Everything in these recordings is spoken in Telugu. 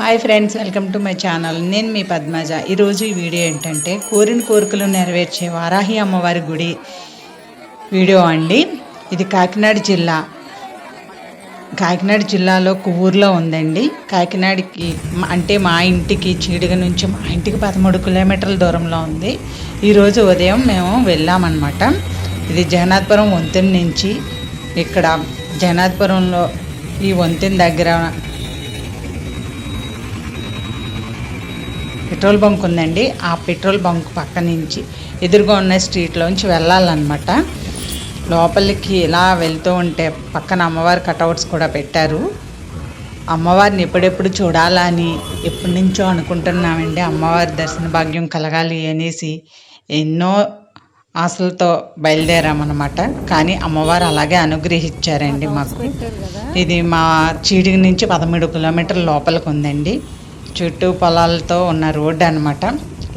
Hi friends welcome to my channel. నేను మీ పద్మజ. ఈరోజు ఈ వీడియో ఏంటంటే కోరిన కోరికలు నెరవేర్చే వారాహి అమ్మవారి గుడి వీడియో అండి. ఇది కాకినాడ జిల్లా. కాకినాడ జిల్లాలో ఊర్లో ఉందండి. కాకినాడకి అంటే మా ఇంటికి చీడిగ నుంచి మా ఇంటికి పదమూడు కిలోమీటర్ల దూరంలో ఉంది. ఈరోజు ఉదయం మేము వెళ్ళామన్నమాట. ఇది జగన్నాథపురం వంతెన నుంచి ఇక్కడ జగన్నాథపురంలో ఈ వంతెన దగ్గర పెట్రోల్ బంక్ ఉందండి. ఆ పెట్రోల్ బంక్ పక్క నుంచి ఎదురుగా ఉన్న స్ట్రీట్లోంచి వెళ్ళాలన్నమాట. లోపలికి ఇలా వెళ్తూ ఉంటే పక్కన అమ్మవారి కటౌట్స్ కూడా పెట్టారు. అమ్మవారిని ఎప్పుడెప్పుడు చూడాలని ఎప్పటి నుంచో అనుకుంటున్నామండి. అమ్మవారి దర్శన భాగ్యం కలగాలి అనేసి ఎన్నో ఆశలతో బయలుదేరామన్నమాట. కానీ అమ్మవారు అలాగే అనుగ్రహించారండి మాకు. ఇది మా చీడిగి నుంచి పదమూడు కిలోమీటర్ల లోపలికి ఉందండి. చుట్టూ పొలాలతో ఉన్న రోడ్డు అనమాట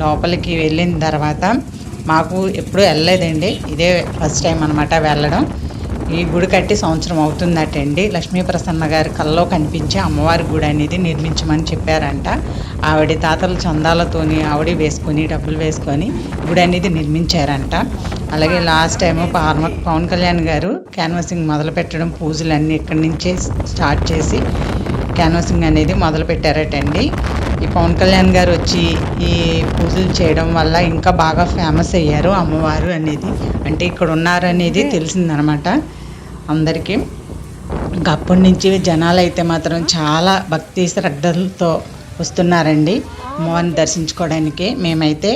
లోపలికి వెళ్ళిన తర్వాత మాకు ఎప్పుడూ వెళ్ళలేదండి. ఇదే ఫస్ట్ టైం అనమాట వెళ్ళడం. ఈ గుడి కట్టి సంవత్సరం అవుతుందటండి. లక్ష్మీ ప్రసన్న గారి కల్లో కనిపించే అమ్మవారి గుడి అనేది నిర్మించమని చెప్పారంట. ఆవిడ తాతల చందాలతోని ఆవిడ వేసుకొని డబ్బులు వేసుకొని గుడి అనేది నిర్మించారంట. అలాగే last time Pawan Pawan Kalyan garu canvassing మొదలు పెట్టడం పూజలు అన్నీ ఇక్కడి నుంచే స్టార్ట్ చేసి క్యాన్వాసింగ్ అనేది మొదలు పెట్టారటండి ఈ పవన్ కళ్యాణ్ గారు వచ్చి ఈ పూజలు చేయడం వల్ల ఇంకా బాగా ఫేమస్ అయ్యారు అమ్మవారు అనేది. అంటే ఇక్కడ ఉన్నారు అనేది తెలిసిందనమాట. అందరికీ ఇంకా అప్పటి నుంచి జనాలు అయితే మాత్రం చాలా భక్తి శ్రద్ధలతో వస్తున్నారండి. అమ్మవారిని దర్శించుకోవడానికి మేమైతే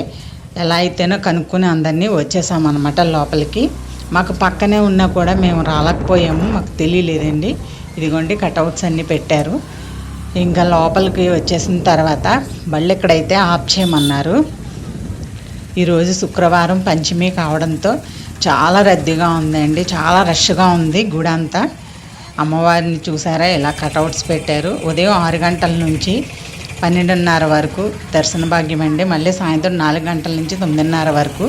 ఎలా అయితేనో కనుక్కొని అందరినీ వచ్చేసామన్నమాట లోపలికి. మాకు పక్కనే ఉన్నా కూడా మేము రాలేకపోయాము మాకు తెలియలేదండి. ఇదిగోండి కటౌట్స్ అన్నీ పెట్టారు. ఇంకా లోపలికి వచ్చేసిన తర్వాత బళ్ళు ఇక్కడైతే ఆఫ్ చేయమన్నారు ఈరోజు శుక్రవారం పంచమి కావడంతో చాలా రద్దీగా ఉందండి. చాలా రష్గా ఉంది గుడి అంతా అమ్మవారిని చూసారా ఇలా కటౌట్స్ పెట్టారు. ఉదయం ఆరు గంటల నుంచి పన్నెండున్నర వరకు దర్శన భాగ్యం అండి. మళ్ళీ సాయంత్రం నాలుగు గంటల నుంచి తొమ్మిదిన్నర వరకు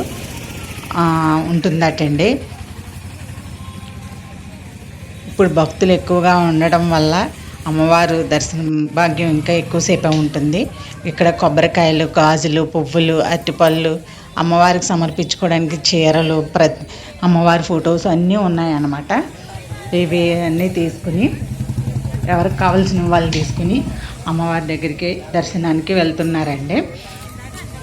ఉంటుందటండి. ఇప్పుడు భక్తులు ఎక్కువగా ఉండడం వల్ల అమ్మవారు దర్శనం భాగ్యం ఇంకా ఎక్కువసేపే ఉంటుంది. ఇక్కడ కొబ్బరికాయలు గాజులు పువ్వులు అరటిపళ్ళు అమ్మవారికి సమర్పించుకోవడానికి చీరలు ప్ర అమ్మవారి ఫొటోస్ అన్నీ ఉన్నాయన్నమాట. ఇవి అన్నీ తీసుకుని ఎవరికి కావాల్సిన వాళ్ళు తీసుకుని అమ్మవారి దగ్గరికి దర్శనానికి వెళ్తున్నారండి.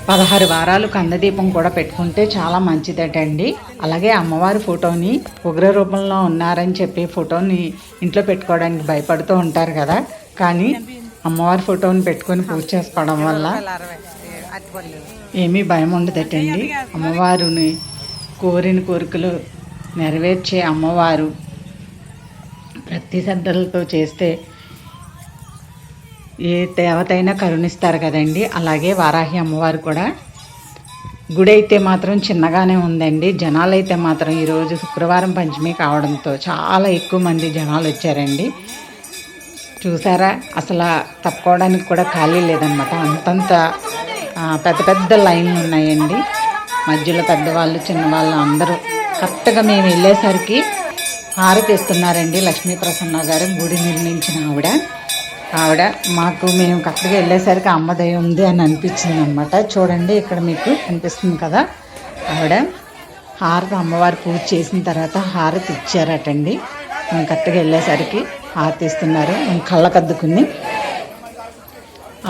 పదహారు వారాలు కందదీపం కూడా పెట్టుకుంటే చాలా మంచిదటండి. అలాగే అమ్మవారి ఫోటోని ఉగ్ర రూపంలో ఉన్నారని చెప్పి ఫోటోని ఇంట్లో పెట్టుకోవడానికి భయపడుతూ ఉంటారు కదా. కానీ అమ్మవారి ఫోటోని పెట్టుకొని పూజ చేసుకోవడం వల్ల ఏమీ భయం ఉండదటండి. అమ్మవారిని కోరిన కోరికలు నెరవేర్చే అమ్మవారు భక్తి శ్రద్ధలతో చేస్తే ఏ దేవతైనా కరుణిస్తారు కదండి. అలాగే వారాహి అమ్మవారు కూడా. గుడి అయితే మాత్రం చిన్నగానే ఉందండి. జనాలు అయితే మాత్రం ఈరోజు శుక్రవారం పంచమి కావడంతో చాలా ఎక్కువ మంది జనాలు వచ్చారండి. చూసారా? అసలు తప్పుకోవడానికి కూడా ఖాళీ లేదనమాట అంతంత పెద్ద పెద్ద లైన్లు ఉన్నాయండి. మధ్యలో పెద్దవాళ్ళు చిన్నవాళ్ళు అందరూ కరెక్ట్గా మేము వెళ్ళేసరికి హారతి ఇస్తున్నారండి. లక్ష్మీ ప్రసన్న గారు గుడి నిర్మించిన ఆవిడ. ఆవిడ మాకు మేము కరెక్ట్గా వెళ్ళేసరికి అమ్మదయ ఉంది అని అనిపించింది అనమాట చూడండి ఇక్కడ మీకు అనిపిస్తుంది కదా. ఆవిడ హారతి అమ్మవారి పూజ చేసిన తర్వాత హారతి ఇచ్చారటండి. మేము కరెక్ట్గా వెళ్ళేసరికి హారతి ఇస్తున్నారు. మేము కళ్ళకద్దుకుని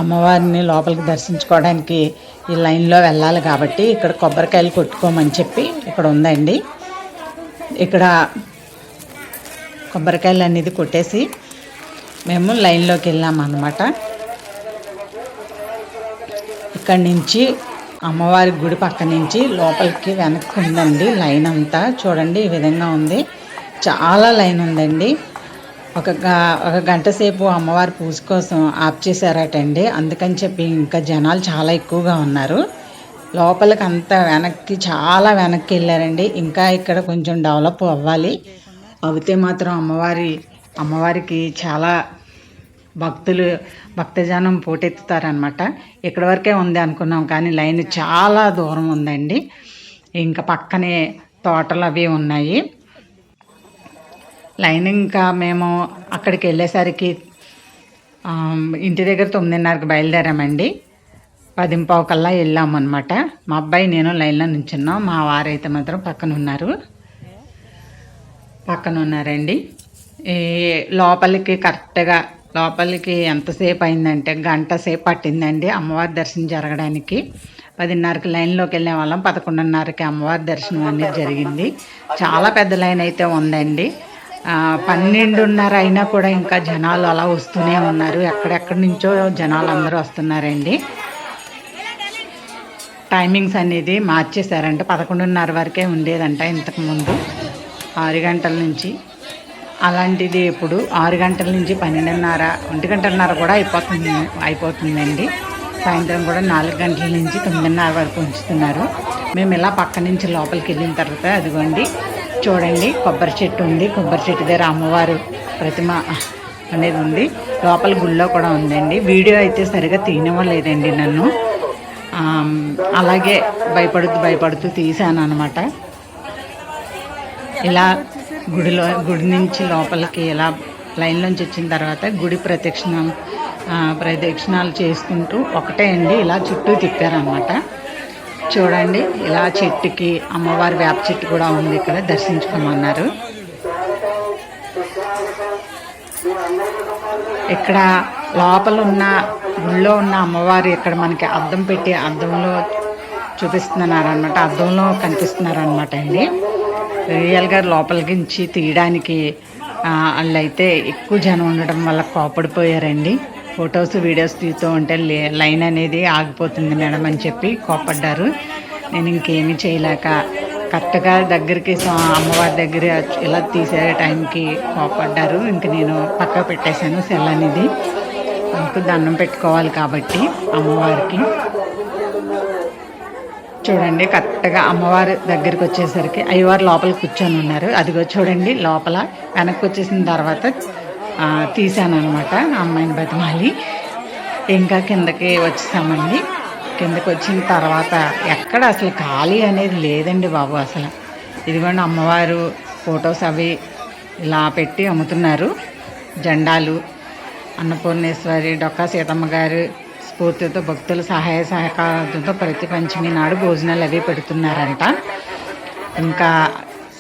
అమ్మవారిని లోపలికి దర్శించుకోవడానికి ఈ లైన్లో వెళ్ళాలి కాబట్టి ఇక్కడ కొబ్బరికాయలు కొట్టుకోమని చెప్పి ఇక్కడ ఉందండి. ఇక్కడ కొబ్బరికాయలు అనేది కొట్టేసి మేము లైన్లోకి వెళ్ళామన్నమాట. ఇక్కడి నుంచి అమ్మవారి గుడి పక్క నుంచి లోపలికి వెనక్కి ఉందండి లైన్ అంతా. చూడండి ఈ విధంగా ఉంది. చాలా లైన్ ఉందండి. ఒక గ- ఒక గంట సేపు అమ్మవారి పూజ కోసం ఆఫ్ చేశారటండి. అందుకని చెప్పి ఇంకా జనాలు చాలా ఎక్కువగా ఉన్నారు. లోపలికి అంతా వెనక్కి చాలా వెనక్కి వెళ్ళారండి. ఇంకా ఇక్కడ కొంచెం డెవలప్ అవ్వాలి. అవుతే మాత్రం అమ్మవారి అమ్మవారికి చాలా భక్తులు భక్తజనం పోటెత్తుతారనమాట ఇక్కడ వరకే ఉంది అనుకున్నాం కానీ లైన్ చాలా దూరం ఉందండి. ఇంకా పక్కనే తోటలు అవి ఉన్నాయి. లైన్ ఇంకా మేము అక్కడికి వెళ్ళేసరికి ఇంటి దగ్గర తొమ్మిదిన్నరకు బయలుదేరామండి. పదింపావు కల్లా వెళ్ళామన్నమాట. మా అబ్బాయి నేను లైన్లో నుంచున్నాం. మా వారైతే మాత్రం పక్కన ఉన్నారు పక్కన ఉన్నారండి ఈ లోపలికి కరెక్ట్గా లోపలికి ఎంతసేపు అయిందంటే గంట సేపు పట్టిందండి అమ్మవారి దర్శనం జరగడానికి. పదిన్నరకి లైన్లోకి వెళ్ళే వాళ్ళం. పదకొండున్నరకి అమ్మవారి దర్శనం అనేది జరిగింది. చాలా పెద్ద లైన్ అయితే ఉందండి. పన్నెండున్నర అయినా కూడా ఇంకా జనాలు అలా వస్తూనే ఉన్నారు. ఎక్కడెక్కడి నుంచో జనాలు అందరూ వస్తున్నారండి. టైమింగ్స్ అనేది మార్చేశారంట. పదకొండున్నర వరకే ఉండేదంట ఇంతకుముందు ఆరు గంటల నుంచి. అలాంటిది ఇప్పుడు ఆరు గంటల నుంచి పన్నెండున్నర ఒంటి గంటన్నర కూడా అయిపోతుంది అయిపోతుందండి. సాయంత్రం కూడా నాలుగు గంటల నుంచి తొమ్మిదిన్నర వరకు ఉంచుతున్నారు. మేము ఇలా పక్క నుంచి లోపలికి వెళ్ళిన తర్వాత అదిగోండి చూడండి కొబ్బరి చెట్టు ఉంది. కొబ్బరి చెట్టు దగ్గర అమ్మవారు ప్రతిమ అనేది ఉంది. లోపల గుళ్ళో కూడా ఉందండి. వీడియో అయితే సరిగా తీయనివ్వలేదండి నన్ను. అలాగే భయపడుతూ భయపడుతూ తీసాను అనమాట ఇలా గుడిలో గుడి నుంచి లోపలికి ఇలా లైన్లోంచి వచ్చిన తర్వాత గుడి ప్రదక్షిణ ప్రదక్షిణాలు చేసుకుంటూ ఒకటే అండి ఇలా చుట్టూ తిప్పారనమాట చూడండి ఇలా చెట్టుకి అమ్మవారి వేప చెట్టు కూడా ఉంది ఇక్కడ దర్శించుకోమన్నారు. ఇక్కడ లోపల ఉన్న గుళ్ళో ఉన్న అమ్మవారు ఇక్కడ మనకి అద్దం పెట్టి అద్దంలో చూపిస్తున్నారనమాట అద్దంలో కనిపిస్తున్నారనమాట అండి. రియల్గా లోపలికించి తీయడానికి వాళ్ళైతే ఎక్కువ జనం ఉండడం వల్ల కోపడిపోయారండి. ఫొటోస్ వీడియోస్ తీస్తూ ఉంటే లైన్ అనేది ఆగిపోతుంది మేడం అని చెప్పి కోపడ్డారు. నేను ఇంకేమీ చేయలేక కరెక్ట్గా దగ్గరికి అమ్మవారి దగ్గర ఇలా తీసే టైంకి కోపడ్డారు. ఇంక నేను పక్క పెట్టేశాను సెల్ అనేది. అందుకు దండం పెట్టుకోవాలి కాబట్టి అమ్మవారికి. చూడండి కరెక్ట్గా అమ్మవారి దగ్గరికి వచ్చేసరికి అయ్యవారు లోపల కూర్చొని ఉన్నారు. అదిగో చూడండి లోపల వెనక్కి వచ్చేసిన తర్వాత ఆ, అనమాట అమ్మాయిని బతిమాలి. ఇంకా కిందకి వచ్చేసామండి. కిందకి వచ్చిన తర్వాత ఎక్కడ అసలు ఖాళీ అనేది లేదండి బాబు అసలు. ఇదిగోండి అమ్మవారు ఫొటోస్ అవి ఇలా పెట్టి అమ్ముతున్నారు. జెండాలు అన్నపూర్ణేశ్వరి డొక్కా సీతమ్మ గారు స్ఫూర్తితో భక్తుల సహాయ సహకారంతో ప్రతి పంచమి నాడు భోజనాలు అవి పెడుతున్నారంట. ఇంకా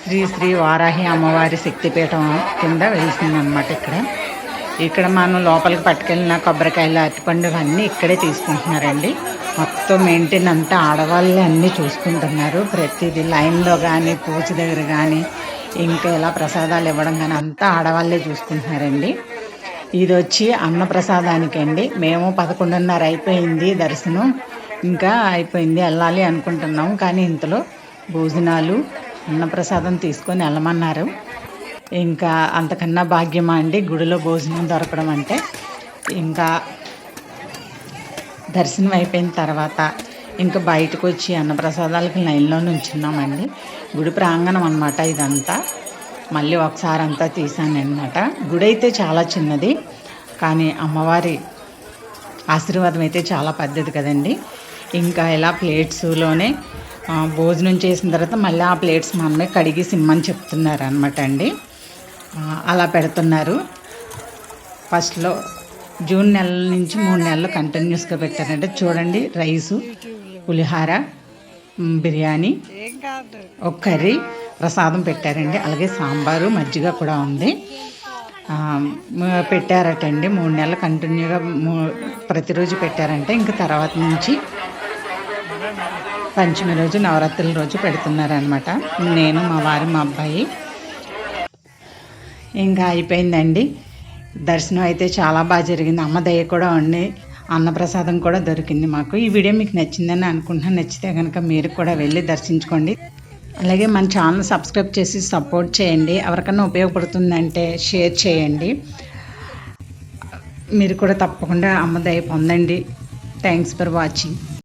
శ్రీ శ్రీ వారాహి అమ్మవారి శక్తిపీఠం కింద వెలిసిందనమాట ఇక్కడ. ఇక్కడ మనం లోపలికి పట్టుకెళ్ళిన కొబ్బరికాయలు అరటిపండు అన్నీ ఇక్కడే తీసుకుంటున్నారండి. మొత్తం మెయింటైన్ అంతా ఆడవాళ్ళే అన్నీ చూసుకుంటున్నారు. ప్రతిదీ లైన్లో కానీ పూజ దగ్గర కానీ ఇంకా ఇలా ప్రసాదాలు ఇవ్వడం కానీ అంతా ఆడవాళ్ళే చూసుకుంటున్నారండి. ఇది వచ్చి అన్నప్రసాదానికి అండి మేము పదకొండున్నర అయిపోయింది దర్శనం. ఇంకా అయిపోయింది వెళ్ళాలి అనుకుంటున్నాం. కానీ ఇంతలో భోజనాలు అన్నప్రసాదం తీసుకొని వెళ్ళమన్నారు. ఇంకా అంతకన్నా భాగ్యమా అండి గుడిలో భోజనం దొరకడం అంటే? ఇంకా దర్శనం అయిపోయిన తర్వాత ఇంకా బయటకు వచ్చి అన్నప్రసాదాలకి లైన్లో నుంచున్నామండి. గుడి ప్రాంగణం అనమాట ఇదంతా. మళ్ళీ ఒకసారి అంతా తీసాను అనమాట గుడి అయితే చాలా చిన్నది కానీ అమ్మవారి ఆశీర్వాదం అయితే చాలా పెద్దది కదండి. ఇంకా ఇలా ప్లేట్స్లోనే భోజనం చేసిన తర్వాత మళ్ళీ ఆ ప్లేట్స్ మనమే కడిగి సిమ్మని చెప్తున్నారు అనమాట అండి అలా పెడుతున్నారు. ఫస్ట్లో జూన్ నెల నుంచి మూడు నెలలు కంటిన్యూస్గా పెట్టారంటే చూడండి రైసు పులిహార బిర్యానీ ఒక కర్రీ ప్రసాదం పెట్టారండి. అలాగే సాంబారు మజ్జిగ కూడా ఉంది. పెట్టారటండి. మూడు నెలలు కంటిన్యూగా మూ- ప్రతిరోజు పెట్టారంటే. ఇంక తర్వాత నుంచి పంచమి రోజు నవరాత్రుల రోజు పెడుతున్నారనమాట నేను మా వారు మా అబ్బాయి. ఇంకా అయిపోయిందండి. దర్శనం అయితే చాలా బాగా జరిగింది. అమ్మ దయ కూడా ఉండి అన్నప్రసాదం కూడా దొరికింది మాకు. ఈ వీడియో మీకు నచ్చిందని అనుకుంటున్నాను. నచ్చితే కనుక మీరు కూడా వెళ్ళి దర్శించుకోండి. అలాగే మన ఛానల్ సబ్స్క్రైబ్ చేసి సపోర్ట్ చేయండి. ఎవరికన్నా ఉపయోగపడుతుందంటే షేర్ చేయండి. మీరు కూడా తప్పకుండా అమ్మ పొందండి. Thanks for watching